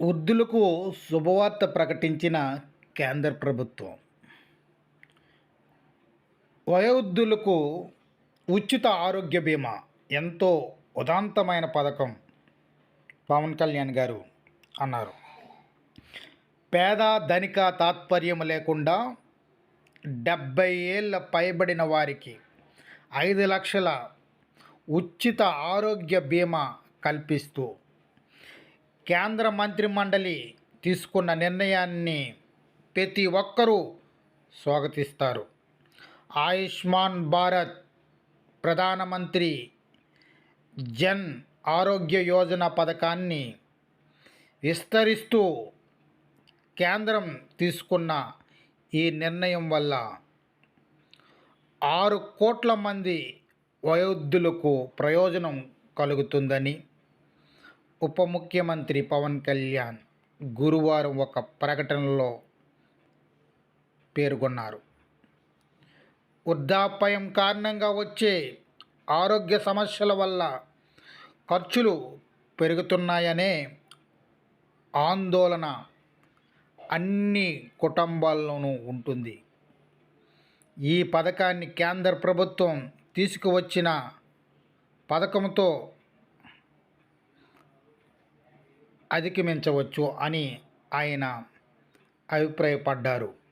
వృద్ధులకు శుభవార్త ప్రకటించిన కేంద్ర ప్రభుత్వం. వయోవృద్ధులకు ఉచిత ఆరోగ్య బీమా ఎంతో ఉదాంతమైన పథకం పవన్ కళ్యాణ్ గారు అన్నారు. పేద ధనిక తాత్పర్యం లేకుండా డెబ్బై ఏళ్ళ పైబడిన వారికి ఐదు లక్షల ఉచిత ఆరోగ్య బీమా కల్పిస్తూ కేంద్ర మంత్రిమండలి తీసుకున్న నిర్ణయాన్ని ప్రతి ఒక్కరూ స్వాగతిస్తారు. ఆయుష్మాన్ భారత్ ప్రధానమంత్రి జన్ ఆరోగ్య యోజన పథకాన్ని విస్తరిస్తూ కేంద్రం తీసుకున్న ఈ నిర్ణయం వల్ల ఆరు కోట్ల మంది వయోవృద్ధులకు ప్రయోజనం కలుగుతుందని ఉప ముఖ్యమంత్రి పవన్ కళ్యాణ్ గురువారం ఒక ప్రకటనలో పేర్కొన్నారు. వృద్ధాప్యం కారణంగా వచ్చే ఆరోగ్య సమస్యల వల్ల ఖర్చులు పెరుగుతున్నాయనే ఆందోళన అన్ని కుటుంబాల్లోనూ ఉంటుంది. ఈ పథకాన్ని కేంద్ర ప్రభుత్వం తీసుకువచ్చిన పథకంతో అధిగమించవచ్చు అని ఆయన అభిప్రాయపడ్డారు.